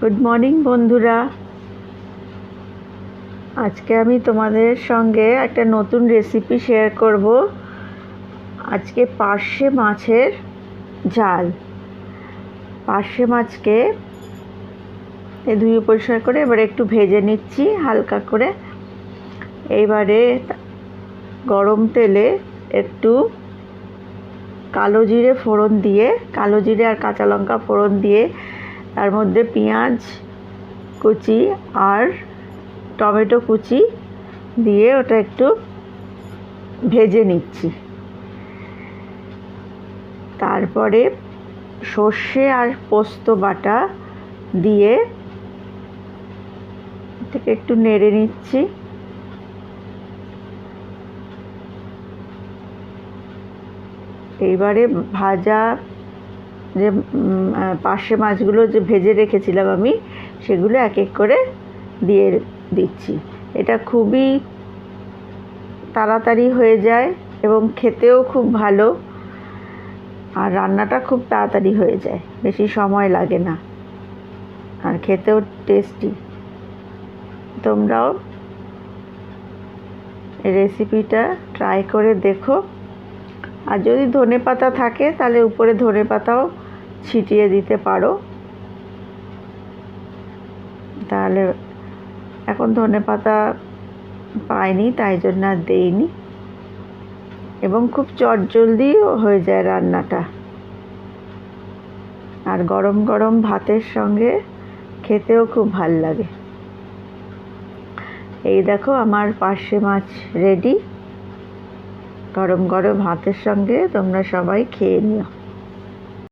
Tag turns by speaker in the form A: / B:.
A: Good morning বন্ধুরা। আজকে আমি তোমাদের সঙ্গে একটা নতুন রেসিপি শেয়ার করব। আজকে পার্শে মাছের ঝাল। পার্শে মাছকে এ ধুয়ে পরিষ্কার করে এবারে একটু ভেজে নিচ্ছি হালকা করে। এইবারে গরম তেলে একটু কালো জিরে ফোড়ন দিয়ে, কালো জিরে আর কাঁচা লঙ্কা ফোড়ন দিয়ে তার মধ্যে পেঁয়াজ কুচি আর টমেটো কুচি দিয়ে ওটা একটু ভেজে নিচ্ছি। তারপরে সর্ষে আর পোস্ত বাটা দিয়ে থেকে একটু নেড়ে নিচ্ছি। এইবারে ভাজা যে পার্শে মাছগুলো যে ভেজে রেখেছিলাম আমি, সেগুলো এক এক করে দিয়ে দিচ্ছি। এটা খুবই তাড়াতাড়ি হয়ে যায় এবং খেতেও খুব ভালো আর রান্নাটা খুব তাড়াতাড়ি হয়ে যায়, বেশি সময় লাগে না। আর খেতেও টেস্টি তোমরাও রেসিপিটা ট্রাই করে দেখো। আর যদি ধনে পাতা থাকে, তাহলে উপরে ধনে পাতাও ছিটিয়ে দিতে পারো। তাহলে এখন ধনে পাতা পাইনি, তাই জন্য আর দেইনি। এবং খুব চটজলদিও হয়ে যায় রান্নাটা। আর গরম গরম ভাতের সঙ্গে খেতেও খুব ভালো লাগে। এই দেখো আমার পার্শে মাছ রেডি গরম গরম ভাতের সঙ্গে তোমরা সবাই খেয়ে নিও।